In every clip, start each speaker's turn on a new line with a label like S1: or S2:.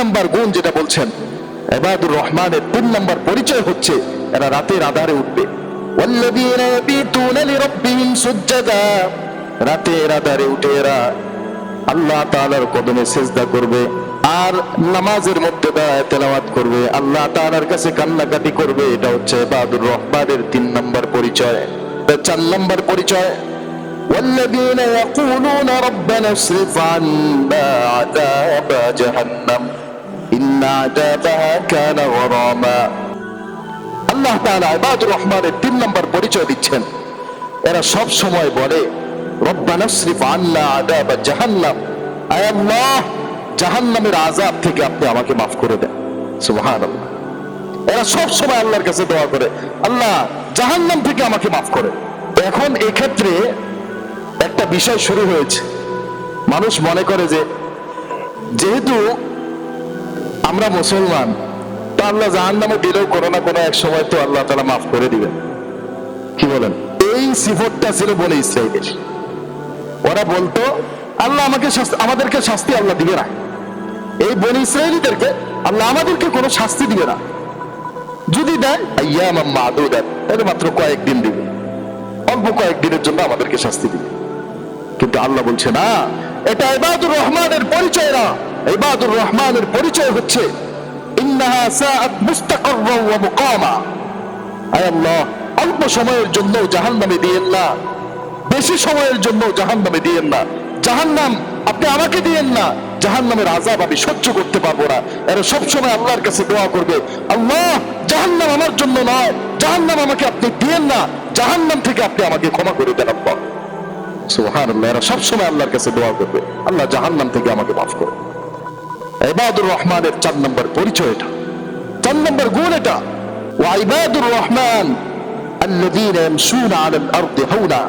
S1: নম্বর গুণ যেটা বলছেন এবাদুর রহমানের তিন নম্বর পরিচয় হচ্ছে এরা রাতের আধারে উঠবে والذين يبيتون لربهم سجدا রাতের আধারে উঠে এরা আল্লাহ তাআলার কদমে সেজদা করবে আর নামাজের মধ্যে দাঁড়ায় তেলাওয়াত করবে আল্লাহ তাআলার কাছে কান্নাকাটি করবে এটা হচ্ছে বাদুর রহমানের তিন নম্বর পরিচয় তার চার নম্বর পরিচয় والذين يقولون ربنا اصرف عنا عذاب جهنم ইন্না জাযাকা লাগারামা আল্লাহ তাআলা ইবাদুর রহমানের তিন নম্বর পরিচয় দিচ্ছেন। এরা সব সময় বলে, রব্বানা সরিফ আল্লাহ আযাব জাহান্নাম। আয় আল্লাহ, জাহান্নামের আযাব থেকে আপনি আমাকে মাফ করে দেন। সুবহানাল্লাহ। এরা সব সময় আল্লাহর কাছে দোয়া করে, আল্লাহ, জাহান্নাম থেকে আমাকে মাফ করে। এখন এক্ষেত্রে একটা বিষয় শুরু হয়েছে। মানুষ মনে করে যে, যেহেতু আমরা মুসলমান, তো আল্লাহ জাহান নামে দিলেও কোনো না কোনো এক সময় তো আল্লাহ তালা মাফ করে দিবেন। কি বলেন? এই সিফতটা ছিল বলে ইসরায়েলের ওরা বলতো, আল্লাহ আমাকে আমাদেরকে শাস্তি আল্লাহ দিবে না। এই বনি ইসরায়েলিদেরকে আল্লাহ আমাদেরকে কোনো শাস্তি দিবে না। যদি দেয় আইয়াম মাদু দেন তাহলে মাত্র কয়েকদিন দিবে। অল্প কয়েকদিনের জন্য আমাদেরকে শাস্তি দিবে। কিন্তু আল্লাহ বলছে, না, এটা ইবাদুর রহমানের পরিচয় না। ইবাদুর রহমানের পরিচয় হচ্ছে অল্প সময়ের জন্য দিয়েন না। বেশি সময়ের জন্য দিয়েন না। আপনি আমাকে দিয়েন না। আযাব আমি সহ্য করতে পারব না। এরা সব সময় আল্লাহর কাছে দোয়া করবে, আল্লাহ, জাহান্নাম আমার জন্য নয়। জাহান্নাম আমাকে আপনি দিয়েন না। জাহান্নাম থেকে আপনি আমাকে ক্ষমা করে দেন আল্লাহ। সুবহানাল্লাহ, এরা সবসময় আল্লাহর কাছে দোয়া করবে, আল্লাহ, জাহান্নাম থেকে আমাকে মাফ করো। ইবাদুর রহমানের চার নম্বর পরিচয় এটা চার নম্বর গুণ এটা ওয়াইবাদুর রহমান আল্লাযীনা ইয়ামশুনা আলাল আরদি হাওনা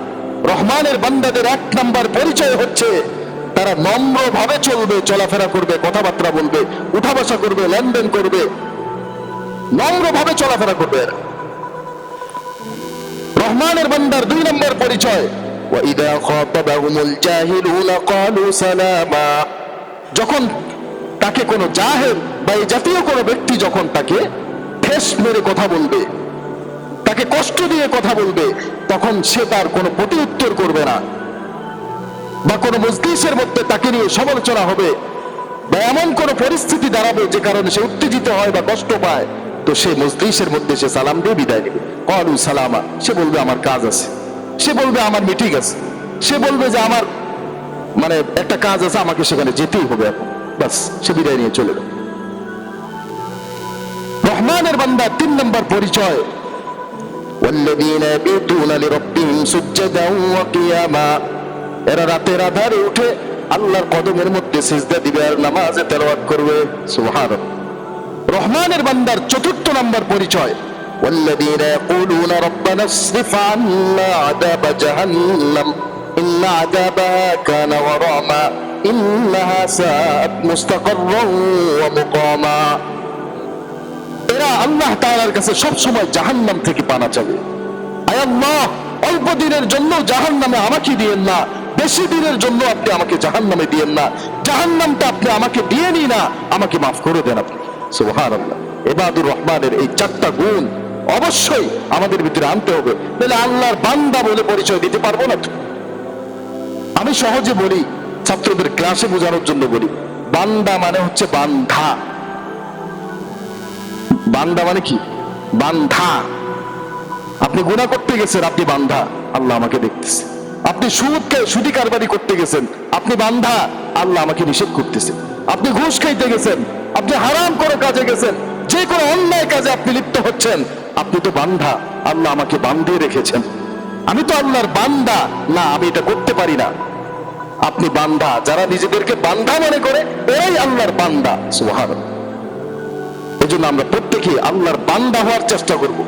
S1: রহমানের বান্দাদের এক নম্বর পরিচয় হচ্ছে তারা নম্র ভাবে চলবে চলাফেরা করবে কথাবার্তা বলবে উঠা বসা করবে লেনদেন করবে নম্র ভাবে চলাফেরা করবে এরা রহমানের বান্দার দুই নম্বর পরিচয় وَإِذَا خَاطَبَهُمُ الْجَاهِلُونَ قَالُوا سَلَامًا যখন তাকে কোনো জাহেল বা এই জাতীয় কোনো ব্যক্তি যখন তাকে ঠেস মেরে কথা বলবে, তাকে কষ্ট দিয়ে কথা বলবে, তখন সে তার কোনো প্রতি উত্তর করবে না বা কোনো মজলিসের মধ্যে তাকে নিয়ে সমালোচনা হবে বা এমন কোনো পরিস্থিতি দাঁড়াবে যে কারণে সে উত্তেজিত হয় বা কষ্ট পায়, তো সে মজলিসের মধ্যে সে সালাম দিয়ে বিদায় নেবে। কলু সালামা, সে বলবে আমার কাজ আছে, সে বলবে আমার মিটিং আছে, সে বলবে যে আমার মানে একটা কাজ আছে, আমাকে সেখানে যেতেই হবে এখন। বাস সে বিদায় নিয়ে চলে যাবে রহমানের বান্দা তিন নম্বর পরিচয় والذين يبيتون لربهم سجدا وقياما এরা রাতের আধারে উঠে আল্লাহর কদমের মধ্যে সিজদা দিবে আর নামাজে তেলাওয়াত করবে সুবহানাল্লাহ রহমানের বান্দার চতুর্থ নম্বর পরিচয় والذين يقولون ربنا اصرف عنا عذاب جهنم إن عذابها كان غراما إنها ساءت مستقرا ومقاما এরা আল্লাহ তাআলার কাছে সব সময় জাহান্নাম থেকে পানা চাবে আয় আল্লাহ অল্প দিনের জন্য জাহান্নামে আমাকে দিয়েন না বেশি দিনের জন্য আপনি আমাকে জাহান্নামে দিয়েন না জাহান্নামটা আপনি আমাকে দিয়েনই না আমাকে মাফ করে দেন আপনি সুবহানাল্লাহ এবাদুর রহমানের এই চারটা গুণ অবশ্যই আমাদের ভিতরে আনতে হবে তাহলে আল্লাহর বান্দা বলে পরিচয় দিতে পারবো না তো আমি সহজে বলি, ছাত্রদের ক্লাসে বোঝানোর জন্য বলি। বান্দা মানে হচ্ছে বান্ধা। বান্দা মানে কি? বান্ধা। আপনি গুণা করতে গেছেন, আপনি বান্ধা। আল্লাহ আমাকে দেখতেছে। আপনি সুদকে সুদি কারবারি করতে গেছেন, আপনি বান্ধা। আল্লাহ আমাকে নিষেধ করতেছে। আপনি ঘুষ খাইতে গেছেন, আপনি হারাম করে কাজে গেছেন, যে কোনো অন্যায় কাজে আপনি লিপ্ত হচ্ছেন, আপনি তো বান্ধা। আল্লাহ আমাকে বান্ধে রেখেছেন। আমি তো আল্লাহর বান্দা। না, আমি এটা করতে পারি না। আপনি বান্দা, যারা নিজেদেরকে বান্দা মনে করে, ওরাই আল্লাহর বান্দা। সুহার এই জন্য আমরা প্রত্যেকে আল্লাহর বান্দা হওয়ার চেষ্টা করব।